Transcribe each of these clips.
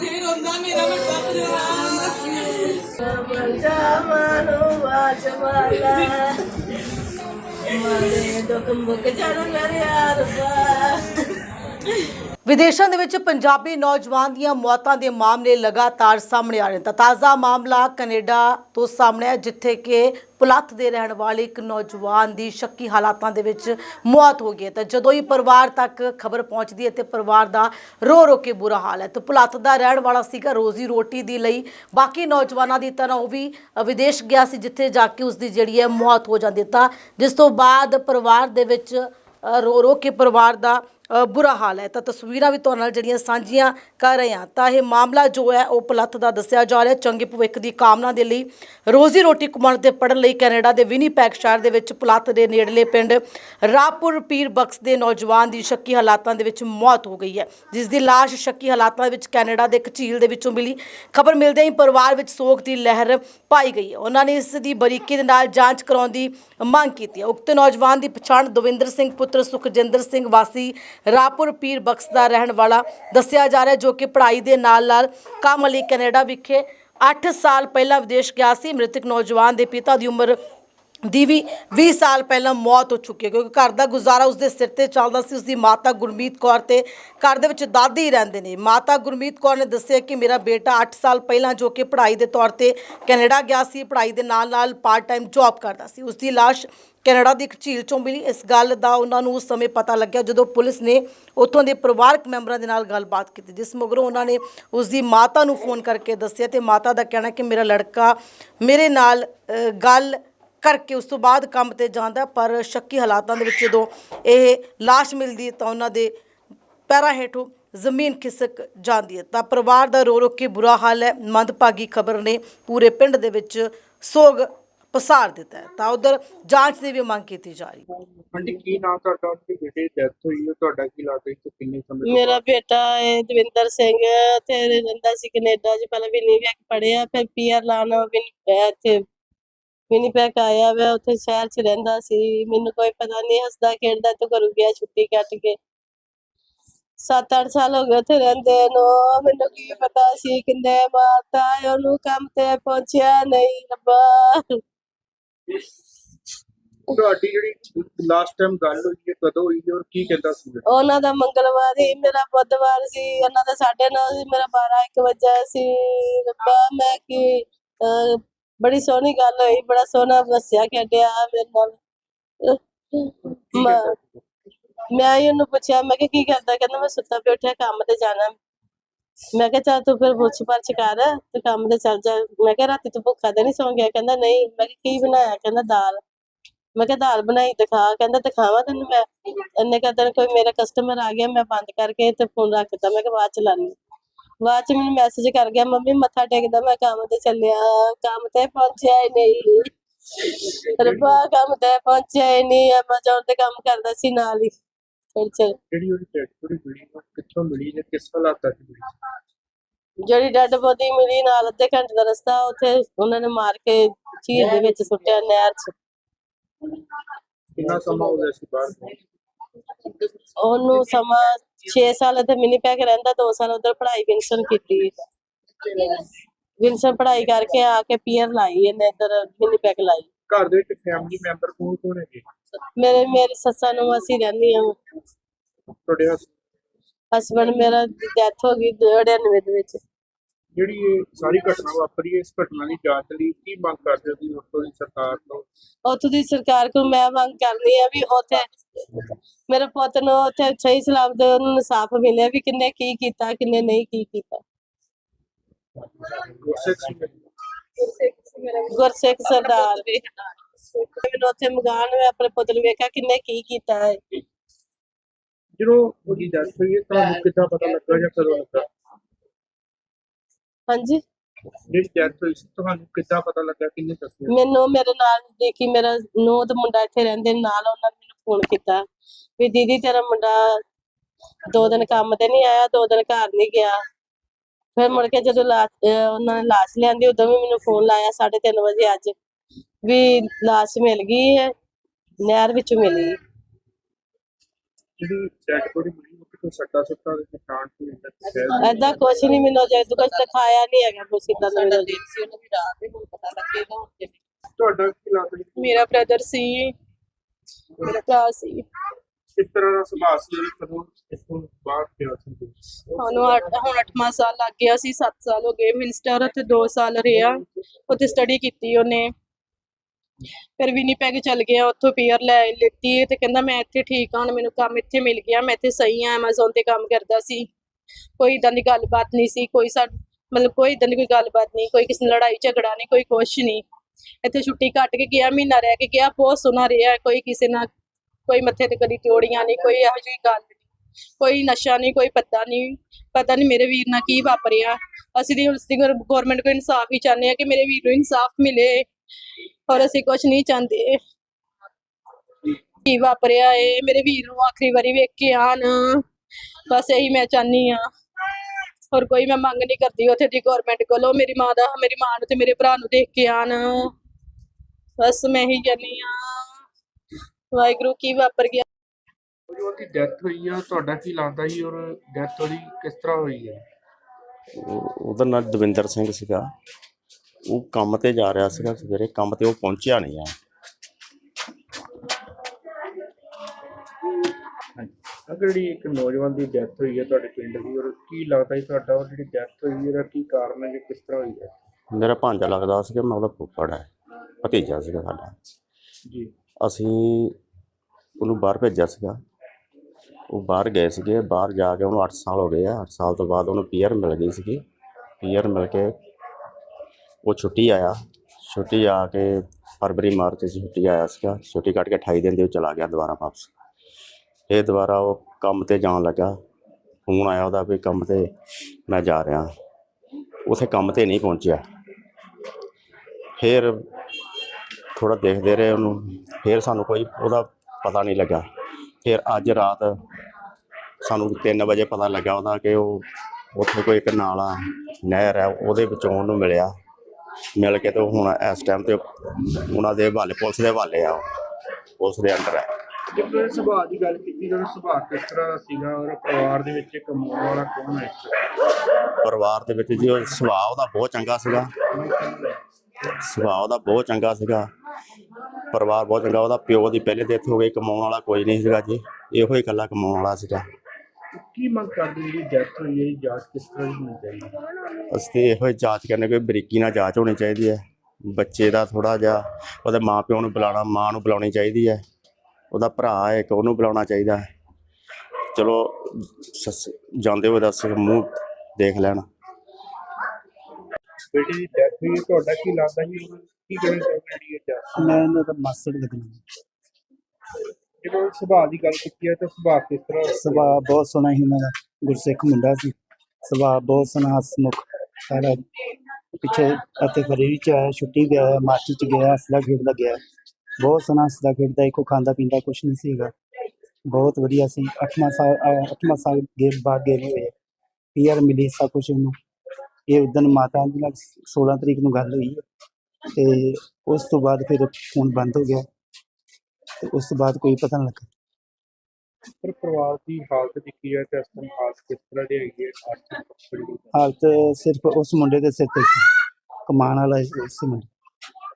ਫੇਰ ਹੁੰਦਾ ਮੇਰਾ ਵੱਡਾ ਵਿਦੇਸ਼ਾਂ ਦੇ ਵਿੱਚ ਪੰਜਾਬੀ ਨੌਜਵਾਨ ਦੀਆਂ ਮੌਤਾਂ ਦੇ ਮਾਮਲੇ ਲਗਾਤਾਰ ਸਾਹਮਣੇ ਆ ਰਹੇ ਨੇ। ਤਾਂ ਤਾਜ਼ਾ ਮਾਮਲਾ ਕੈਨੇਡਾ ਤੋਂ ਸਾਹਮਣੇ ਆਇਆ ਜਿੱਥੇ ਕਿ ਪੁਲੱਥ ਦੇ ਰਹਿਣ ਵਾਲੇ ਇੱਕ ਨੌਜਵਾਨ ਦੀ ਸ਼ੱਕੀ ਹਾਲਾਤਾਂ ਦੇ ਵਿੱਚ ਮੌਤ ਹੋ ਗਈ ਹੈ। ਤਾਂ ਜਦੋਂ ਹੀ ਪਰਿਵਾਰ ਤੱਕ ਖਬਰ ਪਹੁੰਚਦੀ ਹੈ ਤੇ ਪਰਿਵਾਰ ਦਾ ਰੋ ਰੋ ਕੇ ਬੁਰਾ ਹਾਲ ਹੈ। ਤੇ ਪੁਲੱਥ ਦਾ ਰਹਿਣ ਵਾਲਾ ਸੀਗਾ ਰੋਜ਼ੀ ਰੋਟੀ ਦੀ ਲਈ। ਬਾਕੀ ਨੌਜਵਾਨਾਂ ਦੀ ਤਰ੍ਹਾਂ ਉਹ ਵੀ ਵਿਦੇਸ਼ ਗਿਆ ਸੀ, ਜਿੱਥੇ ਜਾ ਕੇ ਉਸ ਦੀ ਜਿਹੜੀ ਹੈ ਮੌਤ ਹੋ ਜਾਂਦੀ ਤਾਂ ਜਿਸ ਤੋਂ ਬਾਅਦ ਪਰਿਵਾਰ ਦੇ ਵਿੱਚ ਰੋ ਰੋ ਕੇ ਪਰਿਵਾਰ ਦਾ ਬੁਰਾ ਹਾਲ ਹੈ। ਤਾਂ ਤਸਵੀਰਾਂ ਵੀ ਤੁਹਾਡੇ ਨਾਲ ਜਿਹੜੀਆਂ ਸਾਂਝੀਆਂ ਕਰ ਰਹੇ ਹਾਂ। ਤਾਂ ਇਹ ਮਾਮਲਾ ਜੋ ਹੈ, ਉਹ ਪਲੱਥ ਦਾ ਦੱਸਿਆ ਜਾ ਰਿਹਾ। ਚੰਗੇ ਭਵਿੱਖ ਦੀ ਕਾਮਨਾ ਦੇ ਲਈ ਰੋਜ਼ੀ ਰੋਟੀ ਕਮਾਉਣ ਤੇ ਪੜਨ ਲਈ ਕੈਨੇਡਾ ਦੇ ਵਿਨੀਪੈਗ ਸ਼ਹਿਰ ਦੇ ਵਿੱਚ ਪਲੱਥ ਦੇ ਨੇੜਲੇ ਪਿੰਡ ਰਾਪੁਰ ਪੀਰ ਬਖਸ਼ ਦੇ ਨੌਜਵਾਨ ਦੀ ਸ਼ੱਕੀ ਹਾਲਾਤਾਂ ਦੇ ਵਿੱਚ ਮੌਤ ਹੋ ਗਈ ਹੈ। ਜਿਸ ਦੀ ਲਾਸ਼ ਸ਼ੱਕੀ ਹਾਲਾਤਾਂ ਵਿੱਚ ਕੈਨੇਡਾ ਦੇ ਇੱਕ ਝੀਲ ਦੇ ਵਿੱਚੋਂ ਮਿਲੀ। ਖਬਰ ਮਿਲਦੇ ਹੀ ਪਰਿਵਾਰ ਵਿੱਚ ਸੋਗ ਦੀ ਲਹਿਰ ਪਾਈ ਗਈ ਹੈ। ਉਹਨਾਂ ਨੇ ਇਸ ਦੀ ਬਰੀਕੀ ਦੇ ਨਾਲ ਜਾਂਚ ਕਰਾਉਣ ਦੀ ਮੰਗ ਕੀਤੀ ਹੈ। ਉਕਤ ਨੌਜਵਾਨ ਦੀ ਪਛਾਣ ਦਵਿੰਦਰ ਸਿੰਘ ਪੁੱਤਰ ਸੁਖਜਿੰਦਰ ਸਿੰਘ ਵਾਸੀ ਰਾਪੁਰ ਪੀਰ ਬਖਸ਼ ਦਾ ਰਹਿਣ ਵਾਲਾ ਦੱਸਿਆ ਜਾ ਰਿਹਾ ਜੋ ਕਿ ਪੜ੍ਹਾਈ ਦੇ ਨਾਲ ਨਾਲ ਕੰਮ ਲਈ ਕੈਨੇਡਾ ਵਿਖੇ 8 ਸਾਲ ਪਹਿਲਾਂ ਵਿਦੇਸ਼ ਗਿਆ ਸੀ। ਮ੍ਰਿਤਕ ਨੌਜਵਾਨ ਦੇ ਪਿਤਾ ਦੀ ਉਮਰ ਦੀ ਵੀ 20 ਸਾਲ ਪਹਿਲਾਂ ਮੌਤ ਹੋ ਚੁੱਕੀ ਹੈ, ਕਿਉਂਕਿ ਘਰ ਦਾ ਗੁਜ਼ਾਰਾ ਉਸਦੇ ਸਿਰ ਤੇ ਚੱਲਦਾ ਸੀ, ਉਸਦੀ ਮਾਤਾ ਗੁਰਮੀਤ ਕੌਰ ਤੇ ਘਰ ਦੇ ਵਿੱਚ ਦਾਦੀ ਹੀ ਰਹਿੰਦੇ ਨੇ। ਮਾਤਾ ਗੁਰਮੀਤ ਕੌਰ ਨੇ ਦੱਸਿਆ ਕਿ ਮੇਰਾ ਬੇਟਾ 8 ਸਾਲ ਪਹਿਲਾਂ ਜੋ ਕਿ ਪੜ੍ਹਾਈ ਦੇ ਤੌਰ ਤੇ ਕੈਨੇਡਾ ਗਿਆ ਸੀ, ਪੜ੍ਹਾਈ ਦੇ ਨਾਲ ਨਾਲ ਪਾਰਟ ਟਾਈਮ ਜੌਬ ਕਰਦਾ ਸੀ। ਉਸਦੀ ਲਾਸ਼ ਕੈਨੇਡਾ ਦੀ ਇੱਕ ਝੀਲ ਚੋਂ ਮਿਲੀ। ਇਸ ਗੱਲ ਦਾ ਉਹਨਾਂ ਨੂੰ ਉਸ ਸਮੇਂ ਪਤਾ ਲੱਗਿਆ ਜਦੋਂ ਪੁਲਿਸ ਨੇ ਉੱਥੋਂ ਦੇ ਪਰਿਵਾਰਕ ਮੈਂਬਰਾਂ ਦੇ ਨਾਲ ਗੱਲਬਾਤ ਕੀਤੀ, ਜਿਸ ਮਗਰੋਂ ਉਹਨਾਂ ਨੇ ਉਸ ਦੀ ਮਾਤਾ ਨੂੰ ਫੋਨ ਕਰਕੇ ਦੱਸਿਆ ਤੇ ਮਾਤਾ ਦਾ ਕਹਿਣਾ ਕਿ ਮੇਰਾ ਲੜਕਾ ਮੇਰੇ ਨਾਲ ਗੱਲ ਕਰਕੇ ਉਸ ਤੋਂ ਬਾਅਦ ਕੰਮ ਤੇ ਜਾਂਦਾ ਪਰ ਸ਼ੱਕੀ ਹਾਲਾਤਾਂ ਦੇ ਵਿੱਚ ਜਦੋਂ ਇਹ ਲਾਸ਼ ਮਿਲਦੀ ਤਾਂ ਉਹਨਾਂ ਦੇ ਪੈਰਾਂ ਹੇਠੋਂ ਜ਼ਮੀਨ ਖਿਸਕ ਜਾਂਦੀ ਹੈ। ਤਾਂ ਪਰਿਵਾਰ ਦਾ ਰੋ ਰੋ ਕੇ ਬੁਰਾ ਹਾਲ ਹੈ। ਮੰਦਭਾਗੀ ਖਬਰ ਨੇ ਪੂਰੇ ਪਿੰਡ ਦੇ ਵਿੱਚ ਸੋਗ ਪਸਾਰ ਦਿੱਤਾ ਹੈ। ਤਾਂ ਉਧਰ ਜਾਂਚ ਦੀ ਵੀ ਮੰਗ ਕੀਤੀ ਜਾ ਰਹੀ ਹੈ। ਆਂਟੀ ਕੀ ਨਾਮ ਤੁਹਾਡਾ? ਤੇ ਬੇਟੇ ਦੀ ਡੈਥ ਹੋਈ ਹੈ? ਤੁਹਾਡਾ ਕੀ ਲੱਗਦਾ ਕਿ ਕਿੰਨੇ ਸਮੇਂ ਤੋਂ ਮੇਰਾ ਬੇਟਾ ਹੈ ਦਵਿੰਦਰ ਸਿੰਘ ਤੇ ਰਹਿੰਦਾ ਸੀ ਕੈਨੇਡਾ 'ਚ ਪਹਿਲਾਂ ਵਿਨੀਪੈਗ ਪੜਿਆ ਫਿਰ ਪੀਆਰ ਲਾਣ ਵਿਨੀਪੈਗ ਤੇ ਵਿਨੀਪੈਗ ਆਇਆ ਵਾ ਉੱਥੇ ਸ਼ਹਿਰ 'ਚ ਰਹਿੰਦਾ ਸੀ। ਮੈਨੂੰ ਕੋਈ ਪਤਾ ਨਹੀਂ ਹੱਸਦਾ ਖੇਡਦਾ ਤੇ ਘਰੋਂ ਗਿਆ ਛੁੱਟੀ ਕੱਟ ਕੇ। 7-8 ਸਾਲ ਹੋ ਗਏ ਉੱਥੇ ਰਹਿੰਦੇ ਨੂੰ। ਮੈਨੂੰ ਕੀ ਪਤਾ ਸੀ ਕਿੰਨੇ ਮਾਰਤਾ ਉਹਨੂੰ ਕੰਮ ਤੇ ਪਹੁੰਚਿਆ ਨਹੀਂ ਰੱਬਾ ਤੁਹਾਡੀ ਜਿਹੜੀ ਲਾਸਟ ਟਾਈਮ ਗੱਲ ਹੋਈ ਹੈ ਕਦੋਂ ਹੋਈ ਹੈ ਔਰ ਕੀ ਕਹਿੰਦਾ ਸੀ? ਬੇਟਾ? ਉਹਨਾਂ ਦਾ ਮੰਗਲਵਾਰ ਸੀ ਮੇਰਾ ਬੁੱਧਵਾਰ ਸੀ। ਉਹਨਾਂ ਦਾ 9:30 ਸੀ ਮੇਰਾ 12 1 ਵਜੇ ਸੀ। ਰੱਬਾ ਮੈਂ ਕੀ ਬੜੀ ਸੋਹਣੀ ਗੱਲ ਹੋਈ ਬੜਾ ਸੋਹਣਾ ਵਸਿਆ ਖੇਡਿਆ ਮੇਰੇ ਨਾਲ। ਮੈਂ? ਮੈਂ ਹੀ ਉਹਨੂੰ ਪੁੱਛਿਆ ਮੈਂ ਕਿਹਾ ਕੀ ਕਰਦਾ? ਕਹਿੰਦਾ ਮੈਂ ਸੁੱਤਾ ਪਿਆ ਉੱਠਿਆ ਕੰਮ ਤੇ ਜਾਣਾ। ਮੈਂ ਕਿਹਾ ਚੱਲ ਤੂੰ ਫਿਰ ਪੁੱਛ ਪਰਚ ਕਰ ਤੇ ਕੰਮ ਤੇ ਚੱਲ ਜਾ। ਮੈਂ ਕਿਹਾ ਰਾਤੀ ਤੂੰ ਭੁੱਖਾ ਤੇ ਨਹੀਂ ਸੌਂ ਗਿਆ? ਕਹਿੰਦਾ ਨਹੀਂ। ਮੈਂ ਕਿਹਾ ਕੀ ਬਣਾਇਆ? ਕਹਿੰਦਾ ਦਾਲ। ਮੈਂ ਕਿਹਾ ਦਾਲ ਬਣਾਈ ਦਿਖਾ ਕਹਿੰਦਾ ਦਿਖਾਵਾਂ ਤੈਨੂੰ ਮੈਂ? ਇੰਨੇ ਕਦਰ ਕੋਈ ਮੇਰਾ ਕਸਟਮਰ ਆ ਗਿਆ ਮੈਂ ਬੰਦ ਕਰਕੇ ਤੇ ਫੋਨ ਰੱਖਤਾ। ਮੈਂ ਕਿਹਾ ਬਾਅਦ ਚ ਲਾਨੀ ਬਾਅਦ ਚ ਮੈਨੂੰ ਮੈਸੇਜ ਕਰ ਗਿਆ ਮੰਮੀ ਮੱਥਾ ਟੇਕਦਾ ਮੈਂ ਕੰਮ ਤੇ ਚੱਲਿਆ ਕੰਮ ਤੇ ਪਹੁੰਚਿਆ ਹੀ ਨਹੀਂ। ਰੱਬਾ ਕੰਮ ਤੇ ਪਹੁੰਚਿਆ ਹੀ ਨਹੀਂ ਐਮਾਜ਼ੋਨ ਤੇ ਕੰਮ ਕਰਦਾ ਸੀ ਨਾਲ ਹੀ। ਫਿਰ ਚ ਜਿਹੜੀ ਉਹਦੀ ਡੈਥ ਹੋਈ ਮਿਲੀ ਉਹ ਕਿੱਥੋਂ ਮਿਲੀ ਜਾਂ ਕਿਸ ਹਾਲਾਤਾਂ 'ਚ ਮਿਲੀ? ਜਿਹੜੀ ਡੈਡ ਬੋਡੀ ਮਿਲੀ ਨਾਲ ਅੱਧੇ ਘੰਟੇ ਦਾ ਰਸਤਾ ਉੱਥੇ ਉਹਨਾਂ ਨੇ ਮਾਰ ਕੇ ਝੀਲ ਦੇ ਵਿੱਚ ਸੁੱਟਿਆ ਨਹਿਰ 'ਚ। ਕਿੰਨਾ ਸਮਾਂ ਹੋ ਗਿਆ ਸੀ ਬਾਹਰ? ਉਹਨੂੰ ਸਮਾਂ 6 ਸਾਲ ਇੱਥੇ ਮਿਨੀ ਪੈਕ ਰਹਿੰਦਾ 2 ਸਾਲ ਉਧਰ ਪੜ੍ਹਾਈ ਵਿੰਸਨ ਕੀਤੀ। ਵਿੰਸਨ ਪੜ੍ਹਾਈ ਕਰਕੇ ਆ ਕੇ ਪੀਅਰ ਲਾਈ ਇਹਨੇ ਇੱਧਰ ਮਿਨੀ ਪੈਕ ਲਾਈ। ਘਰ ਦੇ ਵਿੱਚ ਫੈਮਿਲੀ ਮੈਂਬਰ ਕੌਣ ਕੌਣ ਹੈਗੇ? ਮੇਰੇ ਮੇਰੀ ਸੱਸਾਂ ਨੂੰ ਅਸੀਂ ਰਹਿੰਦੀ ਹਾਂ। ਤੁਹਾਡੇ ਹਸ- ਹਸਬੰਡ ਮੇਰਾ ਡੈਥ ਹੋ ਗਈ 99 ਦੇ ਵਿੱਚ। ਜਿਹੜੀ ਇਹ ਸਾਰੀ ਘਟਨਾ ਵਾਪਰੀ ਇਸ ਘਟਨਾ ਦੀ ਜਾਂਚ ਲਈ ਕੀ ਮੰਗ ਕਰਦੇ ਹੋ ਤੁਸੀਂ ਉੱਥੋਂ ਦੀ ਸਰਕਾਰ ਤੋਂ? ਉੱਥੋਂ ਦੀ ਸਰਕਾਰ ਕੋਲ ਮੈਂ ਮੰਗ ਕਰਨੀ ਆ ਵੀ ਉੱਥੇ ਮੇਰੇ ਪੁੱਤ ਨੂੰ ਉੱਥੇ ਸਹੀ ਸਲਾਮ ਦੇ ਉਹਨੂੰ ਇਨਸਾਫ ਮਿਲਿਆ ਵੀ ਕਿੰਨੇ ਕੀ ਕੀਤਾ ਕਿੰਨੇ ਨਹੀਂ ਕੀ ਕੀਤਾ। ਗੁਰਸਿੱਖ ਸਰਦਾਰ ਮੈਨੂੰ ਉੱਥੇ ਮਗਾਨ ਮੈਂ ਆਪਣੇ ਪੁੱਤ ਨੂੰ ਵੇਖਿਆ ਕਿੰਨੇ ਕੀ ਕੀਤਾ ਹੈ। ਜਦੋਂ ਉਹਦੀ ਡੈਥ ਹੋਈ ਤੁਹਾਨੂੰ ਕਿੱਦਾਂ ਪਤਾ ਲੱਗਾ ਜਾਂ ਕਦੋਂ ਲੱਗਾ? ਹਾਂਜੀ। ਜਿਹੜੀ ਡੈਥ ਹੋਈ ਸੀ ਤੁਹਾਨੂੰ ਕਿੱਦਾਂ ਪਤਾ ਲੱਗਾ? ਕਿੰਨੇ ਦੱਸਿਆ? ਮੈਨੂੰ ਮੇਰੇ ਨਾਲ ਦੇਖੀ ਮੇਰਾ ਨੂੰਹ ਤੇ ਮੁੰਡਾ ਇੱਥੇ ਰਹਿੰਦੇ ਨੇ ਨਾਲ ਉਹਨਾਂ ਨੇ ਮੈਨੂੰ ਫੋਨ ਕੀਤਾ ਵੀ ਦੀਦੀ ਤੇਰਾ ਮੁੰਡਾ ਦੋ ਦਿਨ ਕੰਮ ਤੇ ਨਹੀਂ ਆਇਆ ਦੋ ਦਿਨ ਘਰ ਨਹੀਂ ਗਿਆ। ਫਿਰ ਮੁੜ ਕੇ ਜਦੋਂ ਲਾਸ਼ ਉਹਨਾਂ ਨੇ ਲਾਸ਼ ਲਿਆਂਦੀ ਉਦੋਂ ਵੀ ਮੈਨੂੰ ਫੋਨ ਲਾਇਆ 3:30 ਵਜੇ ਅੱਜ ਵੀ ਲਾਸ਼ ਮਿਲ ਗਈ ਹੈ ਨਹਿਰ ਵਿੱਚੋਂ ਮਿਲੀ। ਜਿਹੜੀ ਡੈਡ ਬੋਡੀ ਕੋਈ ਸੱਟਾ ਸੁੱਟਾ ਦੇ ਨਿਸ਼ਾਨ ਕੋਈ ਏਦਾਂ ਦੱਸਿਆ? ਐਦਾਂ ਕੁਛ ਨਹੀਂ ਮੈਨੂੰ ਜੇ ਤੂੰ ਕੁਛ ਦਿਖਾਇਆ ਨਹੀਂ ਹੈਗਾ ਕੁਛ ਇਦਾਂ ਦਾ ਮੈਨੂੰ ਤੁਹਾਡਾ ਕੀ ਲੱਗਦਾ ਜੀ? ਮੇਰਾ ਬ੍ਰਦਰ ਸੀ। ਮੇਰਾ ਭਰਾ ਸੀ। ਕਿਸ ਤਰ੍ਹਾਂ ਦਾ ਸੁਭਾਅ ਸੀ ਉਹਦਾ? ਕਦੋਂ ਇਸ ਤੋਂ ਬਾਹਰ ਗਿਆ ਸੀ? ਉਹਨੂੰ ਅੱਠ- ਹੁਣ 8ਵਾਂ ਸਾਲ ਲੱਗ ਗਿਆ ਸੀ 7 ਸਾਲ ਹੋ ਗਏ। ਮਿਨਿਸਟਰ ਉੱਥੇ 2 ਸਾਲ ਰਿਹਾ। ਉੱਥੇ ਸਟੱਡੀ ਕੀਤੀ ਉਹਨੇ। ਫਿਰ ਵੀ ਨਹੀਂ ਪੈ ਚੱਲ ਗਿਆ, ਉੱਥੋਂ ਪੀਅਰ ਲੈ ਲਿੱਤੀ ਤੇ ਕਹਿੰਦਾ ਮੈਂ ਇੱਥੇ ਠੀਕ ਹਾਂ, ਹੁਣ ਮੈਨੂੰ ਕੰਮ ਇੱਥੇ ਮਿਲ ਗਿਆ, ਮੈਂ ਇੱਥੇ ਸਹੀ ਹਾਂ, Amazon ਤੇ ਕੰਮ ਕਰਦਾ ਸੀ। ਕੋਈ ਇਦਾਂ ਦੀ ਗੱਲਬਾਤ ਨਹੀਂ ਸੀ, ਕੋਈ ਸਾ, ਮਤਲਬ ਕੋਈ ਇਦਾਂ ਦੀ ਕੋਈ ਗੱਲਬਾਤ ਨਹੀਂ ਕੋਈ ਕਿਸੇ ਨਾਲ ਲੜਾਈ ਝਗੜਾ ਨਹੀਂ ਕੋਈ ਕੁਛ ਨਹੀਂ ਇੱਥੇ ਛੁੱਟੀ ਕੱਟ ਕੇ ਗਿਆ, ਮਹੀਨਾ ਰਹਿ ਕੇ ਗਿਆ, ਬਹੁਤ ਸੋਹਣਾ ਰਿਹਾ, ਕੋਈ ਕਿਸੇ ਨਾਲ ਕੋਈ ਮੱਥੇ ਤੇ ਕਦੀ ਤਿਉੜੀਆਂ ਨਹੀਂ ਕੋਈ ਇਹੋ ਜਿਹੀ ਗੱਲ ਨਹੀਂ ਕੋਈ ਨਸ਼ਾ ਨਹੀਂ ਕੋਈ ਪਤਾ ਨਹੀਂ ਪਤਾ ਨਹੀਂ ਮੇਰੇ ਵੀਰ ਨਾਲ ਕੀ ਵਾਪਰਿਆ। ਅਸੀਂ ਦੀ ਉਸ ਦੀ ਗਵਰਨਮੈਂਟ ਕੋਲ ਇਨਸਾਫ ਹੀ ਚਾਹੁੰਦੇ ਆ ਕਿ ਮੇਰੇ ਵੀਰ ਨੂੰ ਇਨਸਾਫ ਮਿਲੇ। ਔਰ ਅਸੀਂ ਕੁਝ ਨਹੀਂ ਚਾਹੁੰਦੇ। ਕੀ ਵਾਪਰਿਆ ਏ? ਮੇਰੇ ਵੀਰ ਨੂੰ ਆਖਰੀ ਵਾਰੀ ਵੇਖ ਕੇ ਆਣ ਬਸ ਇਹੀ ਮੈਂ ਚਾਹਨੀ ਆ ਔਰ ਕੋਈ ਮੈਂ ਮੰਗ ਨਹੀਂ ਕਰਦੀ ਉੱਥੇ ਦੀ ਗਵਰਨਮੈਂਟ ਕੋਲੋਂ। ਮੇਰੀ ਮਾਂ ਦਾ ਮੇਰੀ ਮਾਂ ਨੂੰ ਤੇ ਮੇਰੇ ਭਰਾ ਨੂੰ ਦੇਖ ਕੇ ਆਣ ਬਸ ਮੈਂ ਹੀ ਚਾਹਨੀ ਆ ਵਾਹਿਗੁਰੂ ਕੀ ਵਾਪਰ ਗਿਆ? ਉਹ ਉਹਦੀ ਡੈਥ ਹੋਈ ਆ। ਤੁਹਾਡਾ ਕੀ ਲੱਗਦਾ ਜੀ ਔਰ ਡੈਥ ਉਹਦੀ ਕਿਸ ਤਰ੍ਹਾਂ ਹੋਈ ਹੈ ਉਹ- ਉਹਦਾ ਨਾਂ ਦਵਿੰਦਰ ਸਿੰਘ ਸੀਗਾ। ਉਹ ਕੰਮ ਤੇ ਜਾ ਰਿਹਾ ਸੀਗਾ ਸਵੇਰੇ ਕੰਮ ਤੇ ਉਹ ਪਹੁੰਚਿਆ ਨਹੀਂ ਆ ਅਗਰ ਜਿਹੜੀ ਇੱਕ ਨੌਜਵਾਨ ਦੀ ਡੈਥ ਹੋਈ ਹੈ ਤੁਹਾਡੇ ਪਿੰਡ ਦੀ ਔਰ ਕੀ ਲੱਗਦਾ ਜੀ ਤੁਹਾਡਾ ਉਹ ਜਿਹੜੀ ਡੈਥ ਹੋਈ ਹੈ ਇਹਦਾ ਕੀ ਕਾਰਨ ਹੈ ਜੀ ਕਿਸ ਤਰ੍ਹਾਂ ਹੋਈ ਹੈ? ਮੇਰਾ ਭਾਂਜਾ ਲੱਗਦਾ ਸੀਗਾ ਮੈਂ ਉਹਦਾ ਫੁੱਫੜ ਹੈ ਭਤੀਜਾ ਸੀਗਾ ਸਾਡਾ। ਜੀ। ਅਸੀਂ ਉਹਨੂੰ ਬਾਹਰ ਭੇਜਿਆ ਸੀਗਾ। ਉਹ ਬਾਹਰ ਗਏ ਸੀਗੇ ਬਾਹਰ ਜਾ ਕੇ ਉਹਨੂੰ 8 ਸਾਲ ਹੋ ਗਏ ਆ। 8 ਸਾਲ ਤੋਂ ਬਾਅਦ ਉਹਨੂੰ ਪੀਅਰ ਮਿਲ ਗਈ ਸੀਗੀ। ਪੀਅਰ ਮਿਲ ਕੇ ਉਹ ਛੁੱਟੀ ਆਇਆ। ਛੁੱਟੀ ਆ ਕੇ ਫਰਵਰੀ, ਮਾਰਚ 'ਚ ਛੁੱਟੀ ਆਇਆ ਸੀਗਾ। ਛੁੱਟੀ ਕੱਟ ਕੇ 28 ਦਿਨ ਦੇ ਉਹ ਚਲਾ ਗਿਆ ਦੁਬਾਰਾ ਵਾਪਸ। ਇਹ ਦੁਬਾਰਾ ਉਹ ਕੰਮ ਤੇ ਜਾਣ ਲੱਗਾ। ਫੋਨ ਆਇਆ ਉਹਦਾ ਵੀ ਕੰਮ ਤੇ ਮੈਂ ਜਾ ਰਿਹਾ। ਉਥੇ ਕੰਮ ਤੇ ਨਹੀਂ ਪਹੁੰਚਿਆ। ਫਿਰ ਥੋੜਾ ਦੇਖਦੇ ਰਹੇ ਉਹਨੂੰ। ਫਿਰ ਸਾਨੂੰ ਕੋਈ ਉਹਦਾ ਪਤਾ ਨਹੀਂ ਲੱਗਾ। ਫਿਰ ਅੱਜ ਰਾਤ ਸਾਨੂੰ 3 ਵਜੇ ਪਤਾ ਲੱਗਾ ਉਹਦਾ ਕਿ ਉਹ ਉੱਥੇ ਕੋਈ ਇੱਕ ਨਾਲਾ ਨਹਿਰ ਹੈ, ਉਹਦੇ ਵਿੱਚੋਂ ਉਹਨੂੰ ਮਿਲਿਆ। ਮਿਲ ਕੇ ਤੇ ਹੁਣ ਇਸ ਟਾਈਮ ਤੇ ਉਹਨਾਂ ਦੇ ਹਵਾਲੇ ਪੁਲਿਸ ਦੇ ਹਵਾਲੇ ਆ ਉਹ। ਪੁਲਿਸ ਦੇ ਅੰਡਰ ਹੈ ਜੇ ਤੁਸੀਂ ਸੁਭਾਅ ਦੀ ਗੱਲ ਕੀਤੀ ਤਾਂ ਉਹਦਾ ਸੁਭਾਅ ਕਿਸ ਤਰ੍ਹਾਂ ਦਾ ਸੀਗਾ ਔਰ ਪਰਿਵਾਰ ਦੇ ਵਿੱਚ ਕਮਾਉਣ ਵਾਲਾ ਕੌਣ ਹੈ ਪਰਿਵਾਰ ਦੇ ਵਿੱਚ ਜੀ ਉਹ ਸੁਭਾਅ ਉਹਦਾ ਬਹੁਤ ਚੰਗਾ ਸੀਗਾ। ਸੁਭਾਅ ਉਹਦਾ ਬਹੁਤ ਚੰਗਾ ਸੀਗਾ। ਪਰਿਵਾਰ ਬਹੁਤ ਚੰਗਾ ਉਹਦਾ ਪਿਓ ਦੀ ਪਹਿਲੇ ਡੈਥ ਹੋ ਗਈ ਕਮਾਉਣ ਵਾਲਾ ਕੋਈ ਨਹੀਂ ਸੀਗਾ ਜੀ। ਇਹੋ ਹੀ ਇਕੱਲਾ ਕਮਾਉਣ ਵਾਲਾ ਸੀਗਾ। ਕੀ ਮੰਗ ਕਰਦੇ ਜਿਹੜੀ ਡੈਥ ਹੋਈ ਹੈ ਜਾਂਚ ਕਿਸ ਤਰ੍ਹਾਂ ਦੀ ਹੋਣੀ ਚਾਹੀਦੀ ਅਸੀਂ ਤੇ ਇਹੋ ਹੀ ਜਾਂਚ ਕਰਨੇ ਕੋਈ ਬਰੀਕੀ ਨਾਲ ਜਾਂਚ ਹੋਣੀ ਚਾਹੀਦੀ ਹੈ। ਬੱਚੇ ਦਾ ਥੋੜਾ ਜਿਹਾ ਉਹਦੇ ਮਾਪਿਓ ਨੂੰ ਬੁਲਾਉਣਾ ਮਾਂ ਨੂੰ ਬੁਲਾਉਣੀ ਚਾਹੀਦੀ ਹੈ। ਉਹਦਾ ਭਰਾ ਹੈ ਇੱਕ ਉਹਨੂੰ ਬੁਲਾਉਣਾ ਚਾਹੀਦਾ ਹੈ। ਚਲੋ ਸੱਸ- ਜਾਂਦੇ ਹੋਏ ਦਾ ਸਿਰ ਮੂੰਹ ਦੇਖ ਲੈਣ। ਬੇਟੀ ਦੀ ਡੈਥ ਹੋਈ ਹੈ ਤੁਹਾਡਾ ਕੀ ਲੱਗਦਾ ਜੀ? ਕੀ ਕਹਿਣਾ ਚਾਹੁੰਦੇ ਜਿਹੜੀ ਇਹ? ਮੈਂ ਇਹਨਾਂ ਦਾ ਮਾਸੜ ਲੱਗਣਾ ਜਦੋਂ ਸੁਭਾਅ ਦੀ ਗੱਲ ਕੀਤੀ ਹੈ ਤਾਂ ਸੁਭਾਅ ਕਿਸ ਤਰ੍ਹਾਂ ਸੁਭਾਅ ਬਹੁਤ ਸੋਹਣਾ ਸੀ ਉਹਨਾਂ ਦਾ ਗੁਰਸਿੱਖ ਮੁੰਡਾ ਸੀ। ਸੁਭਾਅ ਬਹੁਤ ਸੋਹਣਾ ਹਸਮੁਖ, ਸਾਰਾ ਪਿੱਛੇ ਅਤੇ ਫਰੀ ਚ ਆਇਆ, ਛੁੱਟੀ ਗਿਆ ਮਾਰਚ ਚ ਗਿਆ, ਹੱਸਦਾ ਖੇਡਦਾ ਗਿਆ। ਬਹੁਤ ਸੋਹਣਾ ਹੱਸਦਾ ਖੇਡਦਾ, ਇੱਕੋ ਖਾਂਦਾ ਪੀਂਦਾ ਕੁਛ ਨਹੀਂ ਸੀਗਾ। ਬਹੁਤ ਵਧੀਆ ਸੀ। ਅੱਠਵਾਂ ਸਾਲ, ਅਹ ਅੱਠਵਾਂ ਸਾਲ ਗੇਰ ਬਾਅਦ ਗਏ ਹੋਏ। ਪੀਆਰ ਮਿਲੀ ਸਭ ਕੁਛ ਉਹਨੂੰ। ਇਹ ਉਦਨ ਮਾਤਾ ਦੀ ਨਾਲ 16 ਤਰੀਕ ਨੂੰ ਗੱਲ ਹੋਈ ਹੈ। ਤੇ ਉਸ ਤੋਂ ਬਾਅਦ ਫਿਰ ਫੋਨ ਬੰਦ ਹੋ ਗਿਆ। ਤੇ ਉਸ ਤੋਂ ਬਾਅਦ ਕੋਈ ਪਤਾ ਨਹੀਂ ਲੱਗਾ। ਪਰ ਪਰਿਵਾਰ ਦੀ ਹਾਲਤ ਦੇਖੀ ਹੈ ਤਾਂ ਤਰ੍ਹਾਂ ਹਾਲਤ ਕਿਸ ਤਰ੍ਹਾਂ ਦੀ ਹੈਗੀ ਹੈ? ਹਾਲਤ ਸਿਰਫ ਉਸ ਮੁੰਡੇ ਦੇ ਸਿਰ ਤੇ ਸੀ ਕਮਾਉਣ ਵਾਲਾ ਸੀ ਮੁੰਡੇ।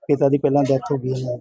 ਪਿਤਾ ਦੀ ਪਹਿਲਾਂ ਡੈਥ ਹੋ ਗਈ ਹੈ।